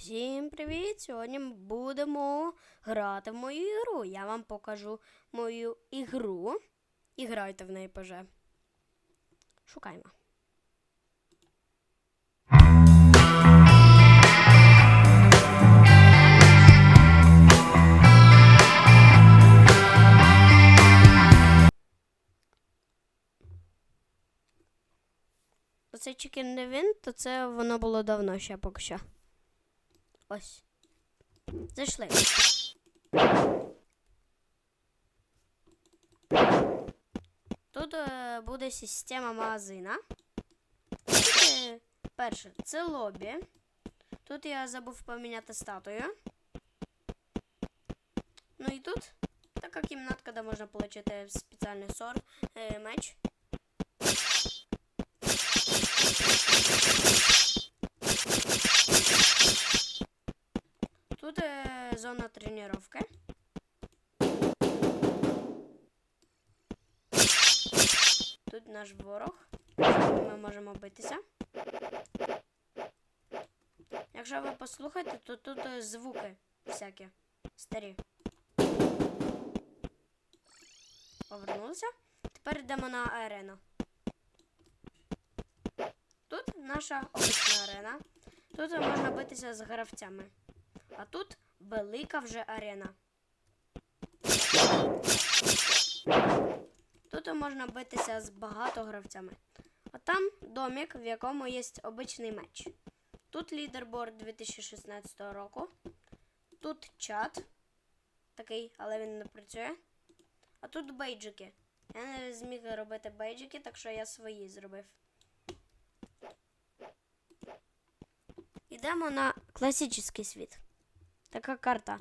Всім привіт! Сьогодні будемо грати в мою ігру. Я вам покажу мою ігру. І грайте в неї поже. Шукаємо. Оце Chicken Devin, то це воно було давно ще поки що. Ось. Зайшли. Тут е, буде система магазина. Тут, е, перше, це лобі. Тут я забув поміняти статую. Ну і тут така кімнатка, де можна отримати спеціальний сорт, е, меч. Тут е, зона тренування. Тут наш ворог. Ми можемо битися. Якщо ви послухаєте, то тут е, звуки всякі старі. Повернулися. Тепер йдемо на арену. Тут наша обична арена. Тут можна битися з гравцями. А тут велика вже арена. Можна битися з багато гравцями. А там домик, в якому є обичний меч. Тут лідерборд 2016 року. Тут чат. Такий, але він не працює. А тут бейджики. Я не зміг робити бейджики, так що я свої зробив. Йдемо на класичний світ. Така карта.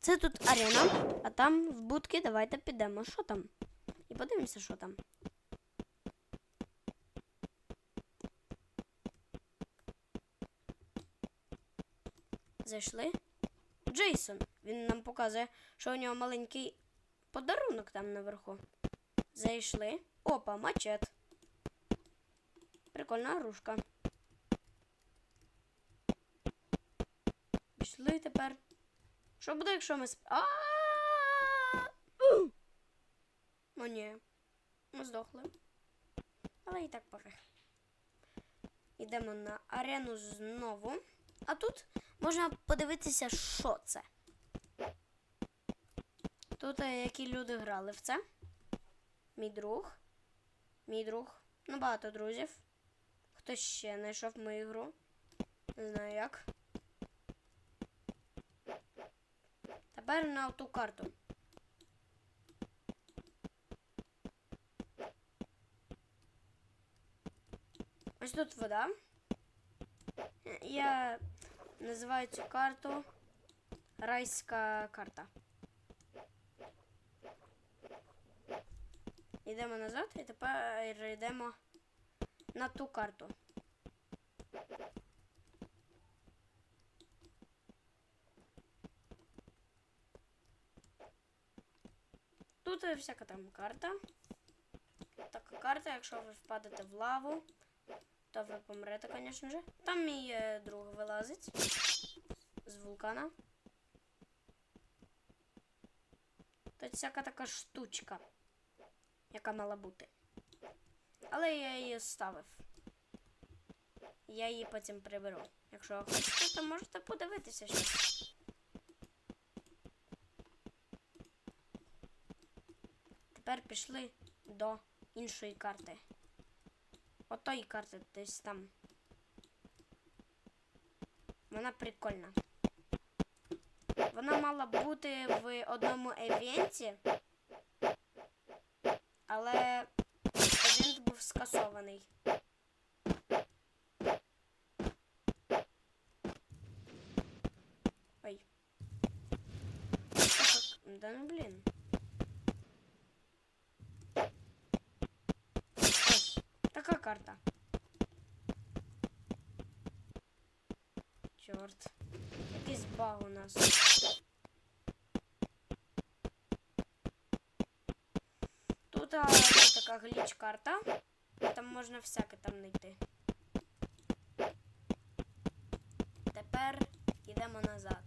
Це тут арена, а там в будки давайте підемо. Що там? І подивимося, що там. Зайшли. Джейсон. Він нам показує, що у нього маленький подарунок там наверху. Зайшли. Опа, мачет. Прикольна грушка. Пішли тепер. Що буде, якщо ми сп... А! О, ні. Ми здохли. Але і так поки. Йдемо на арену знову. А тут можна подивитися, що це. Тут е, які люди грали в це. Мій друг. Мій друг. Ну, багато друзів. Хто ще знайшов мою гру? Не знаю як. Тепер на ту карту. Ось тут вода. Я називаю цю карту райська карта. Йдемо назад і тепер йдемо на ту карту. Тут всяка там карта. Така карта, якщо ви впадете в лаву, то ви помрете, звісно ж. Там мій е, друг вилазить з вулкана. Тут всяка така штучка, яка мала бути. Але я її ставив. Я її потім приберу. Якщо хочете, то можете подивитися щось. Тепер пішли до іншої карти. Отої карти десь там. Вона прикольна. Вона мала бути в одному евенті, але евент був скасований. Ой. Да ну блін. Ось, така карта. Чорт. Якийсь баг у нас. Тут а, така гліч карта. Там можна всяке там знайти. Тепер йдемо назад.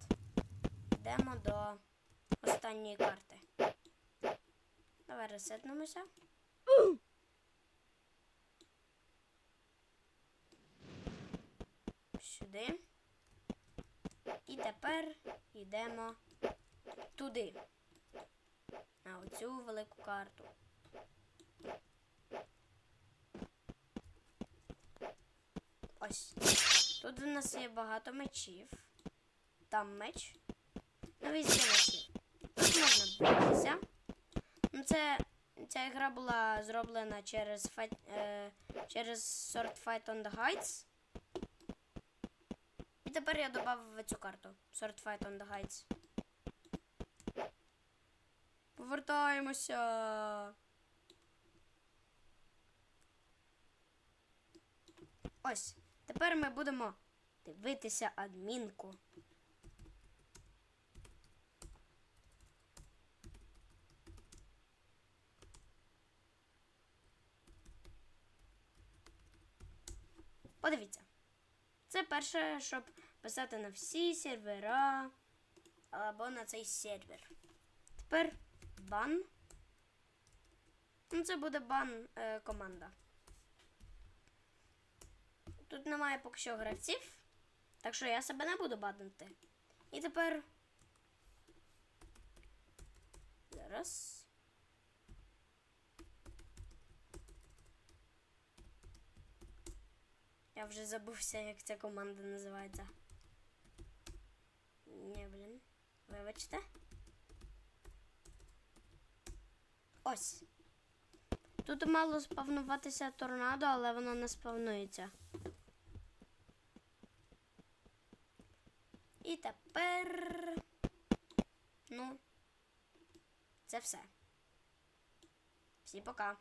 Йдемо до останньої карти. Давай ресетнемося. Сюди. І тепер йдемо туди. На оцю велику карту. Ось. Тут у нас є багато мечів. Там меч. Ну, мечі. Тут можна битися. Ну, це, ця гра була зроблена через, fight, е, через Sword Fight on the Heights. Тепер я додав цю карту. Sword on the Heights. Повертаємося. Ось. Тепер ми будемо дивитися адмінку. Подивіться. Це перше, щоб писати на всі сервера або на цей сервер. Тепер бан. Ну, це буде бан е, команда. Тут немає поки що гравців, так що я себе не буду банити. І тепер. Зараз. Я вже забувся, як ця команда називається. Ні, блін. Вибачте. Ось. Тут мало спавнуватися торнадо, але воно не спавнується. І тепер. Ну, це все. Всі пока.